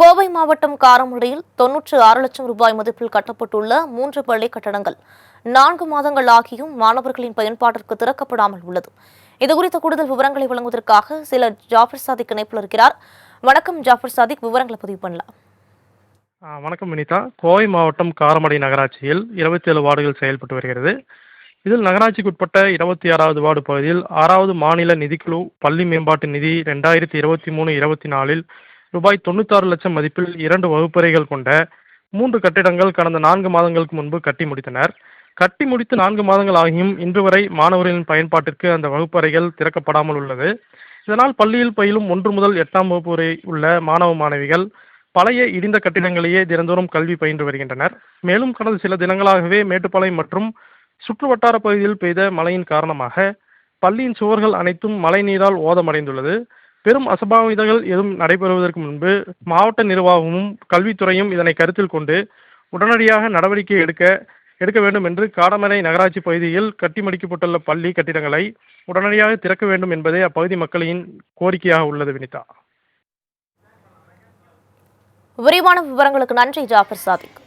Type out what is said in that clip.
கோவை மாவட்டம் காரமடையில் தொன்னூற்று ஆறு லட்சம் ரூபாய் மதிப்பில் கட்டப்பட்டுள்ள மூன்று பள்ளி கட்டடங்கள் நான்கு மாதங்கள் ஆகியும் மாணவர்களின் பயன்பாட்டிற்கு திறக்கப்படாமல் உள்ளது. இதுகுறித்த கூடுதல் விவரங்களை வழங்குவதற்காக சில ஜாஃபர் சாதிக் இணைப்பில் இருக்கிறார். வணக்கம் ஜாஃபர் சாதிக். விவரங்களை பதிவு பண்ணலாம். வணக்கம் வினிதா. கோவை மாவட்டம் காரமடை நகராட்சியில் இருபத்தி ஏழு வார்டுகள் செயல்பட்டு வருகிறது. இதில் நகராட்சிக்கு உட்பட்ட இருபத்தி ஆறாவது வார்டு பகுதியில் ஆறாவது மாநில நிதிக்குழு பள்ளி மேம்பாட்டு நிதி ரெண்டாயிரத்தி இருபத்தி மூணு இருபத்தி நாலில் ரூபாய் தொண்ணூத்தாறு லட்சம் மதிப்பில் இரண்டு வகுப்பறைகள் கொண்ட மூன்று கட்டிடங்கள் கடந்த நான்கு மாதங்களுக்கு முன்பு கட்டி முடித்தனர். கட்டி முடித்து நான்கு மாதங்கள் ஆகியும் இன்று வரை மாணவர்களின் பயன்பாட்டிற்கு அந்த வகுப்பறைகள் திறக்கப்படாமல் உள்ளது. இதனால் பள்ளியில் பயிலும் ஒன்று முதல் எட்டாம் வகுப்பு வரை உள்ள மாணவ மாணவிகள் பழைய இடிந்த கட்டிடங்களையே தினந்தோறும் கல்வி பயின்று வருகின்றனர். மேலும் கடந்த சில தினங்களாகவே மேட்டுப்பாளையம் மற்றும் சுற்று வட்டார பகுதியில் பெய்த மழையின் காரணமாக பள்ளியின் சுவர்கள் அனைத்தும் மழை நீரால் ஓதமடைந்துள்ளது. பெரும் அசம்பாவிதங்கள் எதுவும் நடைபெறுவதற்கு முன்பு மாவட்ட நிர்வாகமும் கல்வித்துறையும் இதனை கருத்தில் கொண்டு உடனடியாக நடவடிக்கை எடுக்க எடுக்க வேண்டும் என்று காடமரை நகராட்சி பகுதியில் கட்டி முடிக்கப்பட்டுள்ள பள்ளி கட்டிடங்களை உடனடியாக திறக்க வேண்டும் என்பதே அப்பகுதி மக்களின் கோரிக்கையாக உள்ளது வினிதா. விரிவான விவரங்களுக்கு நன்றி ஜாஃபர் சாதிக்.